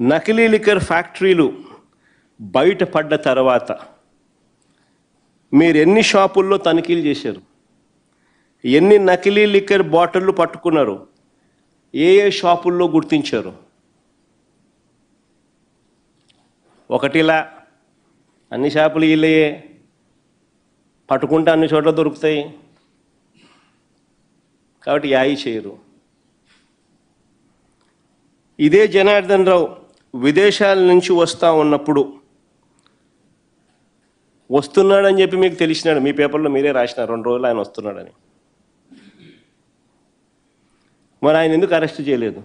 నకిలీ లిక్కర్ ఫ్యాక్టరీలు బయటపడ్డ తర్వాత మీరు ఎన్ని షాపుల్లో తనిఖీలు చేశారు? ఎన్ని నకిలీ లిక్కర్ బాటిళ్ళు పట్టుకున్నారు? ఏ ఏ షాపుల్లో గుర్తించారు? ఒకటిలా అన్ని షాపులు వీళ్ళయే పట్టుకుంటే అన్ని చోట్ల దొరుకుతాయి. కాబట్టి యాయి చేయరు. ఇదే జనార్దన్ రావు విదేశాల నుంచి వస్తూ ఉన్నప్పుడు వస్తున్నాడని చెప్పి మీకు తెలిసినాడు. మీ పేపర్లో మీరే రాసిన రెండు రోజులు ఆయన వస్తున్నాడని. మరి ఆయన ఎందుకు అరెస్ట్ చేయలేదు?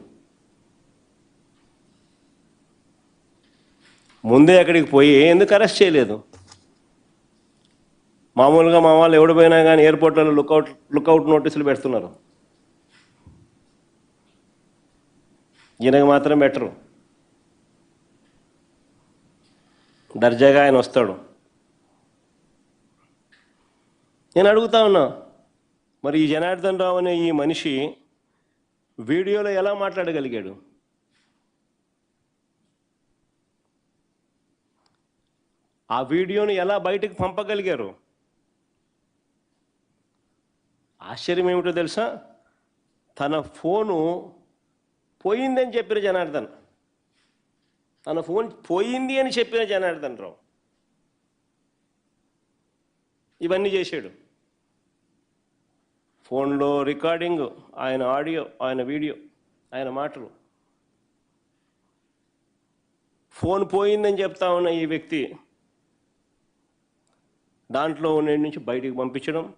ముందే అక్కడికి పోయి ఎందుకు అరెస్ట్ చేయలేదు? మామూలుగా మా వాళ్ళు ఎవడు పోయినా కానీ ఎయిర్పోర్ట్లలో లుకౌట్ లుకౌట్ నోటీసులు పెడుతున్నారు. ఈయనకు మాత్రం బెటరు. దర్జాగా ఆయన వస్తాడు. నేను అడుగుతా ఉన్నా మరి ఈ జనార్దన్ రావు అనే ఈ మనిషి వీడియోలో ఎలా మాట్లాడగలిగాడు? ఆ వీడియోని ఎలా బయటకు పంపగలిగారు? ఆశ్చర్యం ఏమిటో తెలుసా? తన ఫోను పోయిందని చెప్పారు జనార్దన్. తన ఫోన్ పోయింది అని చెప్పిన జనార్దన్ రావు ఇవన్నీ చేశాడు. ఫోన్లో రికార్డింగ్ ఆయన ఆడియో ఆయన వీడియో ఆయన మాటలు. ఫోన్ పోయిందని చెప్తా ఉన్న ఈ వ్యక్తి దాంట్లో ఉన్న నుంచి బయటికి పంపించడం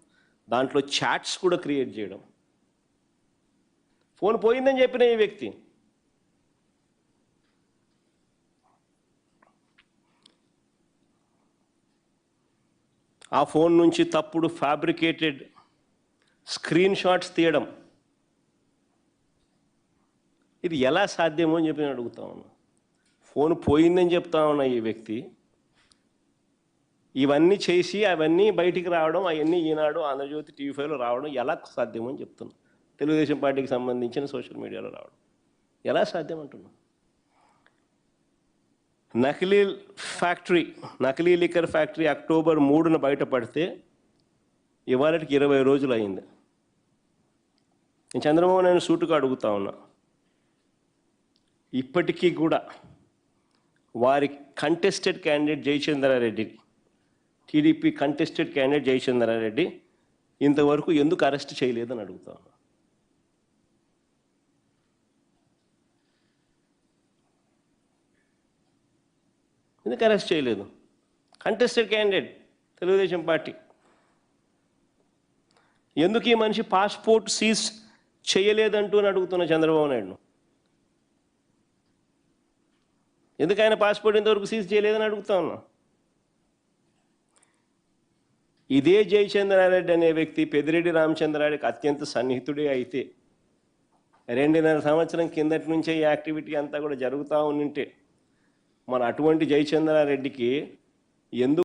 దాంట్లో చాట్స్ కూడా క్రియేట్ చేయడం. ఫోన్ పోయిందని చెప్పిన ఈ వ్యక్తి ఆ ఫోన్ నుంచి తప్పుడు ఫ్యాబ్రికేటెడ్ స్క్రీన్ షాట్స్ తీయడం. ఇది ఎలా సాధ్యమో అని చెప్పి నేను అడుగుతా ఉన్నా. ఫోన్ పోయిందని చెప్తా ఉన్న ఈ వ్యక్తి. ఇవన్నీ చేసి అవన్నీ బయటికి రావడం అవన్నీ ఈనాడు ఆంధ్రజ్యోతి టీవీ ఫైవ్లో రావడం ఎలా సాధ్యమో అని చెప్తున్నా. తెలుగుదేశం పార్టీకి సంబంధించిన సోషల్ మీడియాలో రావడం. ఎలా సాధ్యం అంటున్నా? నకిలీ ఫ్యాక్టరీ నకిలీ లిక్కర్ ఫ్యాక్టరీ అక్టోబర్ మూడున బయటపడితే ఇవాళకి ఇరవై రోజులు అయింది నేను చంద్రబాబు నేను సూటుగా అడుగుతా ఉన్నా. ఇప్పటికీ కూడా వారి contested candidate Jayachandra Reddy TDP contested candidate Jayachandra Reddy ఇంతవరకు ఎందుకు అరెస్ట్ చేయలేదని అడుగుతా ఉన్నా. ఎందుకు అరెస్ట్ చేయలేదు? Contested candidate Telugu Desam party. ఎందుకు ఈ మనిషి పాస్పోర్ట్ సీజ్ చేయలేదంటూ అని అడుగుతున్న చంద్రబాబు నాయుడు ఎందుకు ఆయన పాస్పోర్ట్ ఇంతవరకు సీజ్ చేయలేదని అడుగుతా ఉన్నా? ఇదే జయచంద్రారెడ్డి అనే వ్యక్తి పెదిరెడ్డి రామచంద్రారెడ్డికి అత్యంత సన్నిహితుడే అయితే రెండున్నర సంవత్సరం కిందటి నుంచే ఈ యాక్టివిటీ అంతా కూడా జరుగుతూ ఉంటే మన అటువంటి జయచంద్రారెడ్డికి ఎందుకు